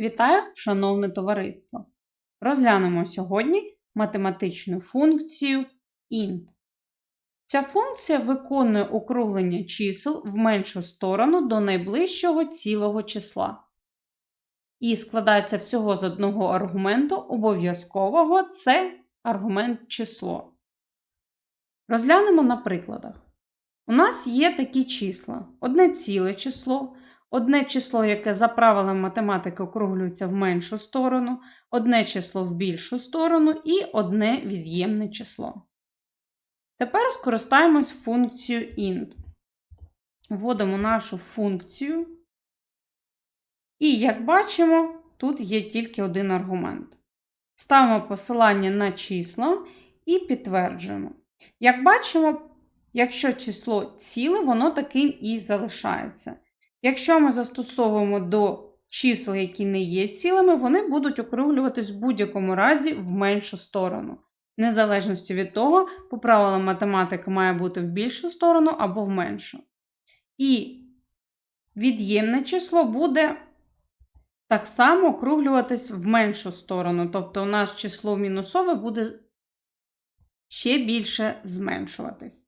Вітаю, шановне товариство! Розглянемо сьогодні математичну функцію int. Ця функція виконує округлення чисел в меншу сторону до найближчого цілого числа. І складається всього з одного аргументу обов'язкового це аргумент число. Розглянемо на прикладах. У нас є такі числа: одне ціле число, одне число, яке за правилами математики округлюється в меншу сторону, одне число в більшу сторону і одне від'ємне число. Тепер скористаємось функцією int. Вводимо нашу функцію. І, як бачимо, тут є тільки один аргумент. Ставимо посилання на числа і підтверджуємо. Як бачимо, якщо число ціле, воно таким і залишається. Якщо ми застосовуємо до чисел, які не є цілими, вони будуть округлюватись в будь-якому разі в меншу сторону. Незалежності від того, по правилам математики має бути в більшу сторону або в меншу. І від'ємне число буде так само округлюватись в меншу сторону. Тобто у нас число мінусове буде ще більше зменшуватись.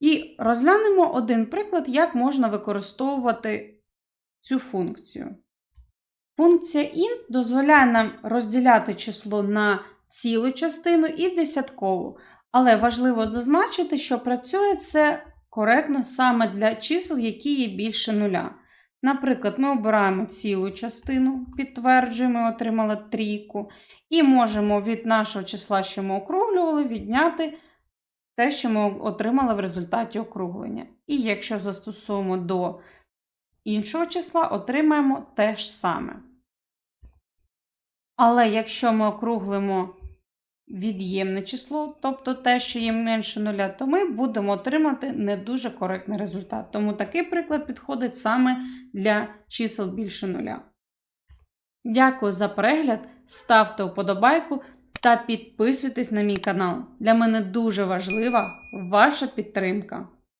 І розглянемо один приклад, як можна використовувати цю функцію. Функція int дозволяє нам розділяти число на цілу частину і десяткову. Але важливо зазначити, що працює це коректно саме для чисел, які є більше нуля. Наприклад, ми обираємо цілу частину, підтверджуємо, отримали трійку, і можемо від нашого числа, що ми округлювали, відняти те, що ми отримали в результаті округлення. І якщо застосуємо до іншого числа, отримаємо те ж саме. Але якщо ми округлимо від'ємне число, тобто те, що є менше нуля, то ми будемо отримати не дуже коректний результат. Тому такий приклад підходить саме для чисел більше нуля. Дякую за перегляд, ставте вподобайку та підписуйтесь на мій канал. Для мене дуже важлива ваша підтримка.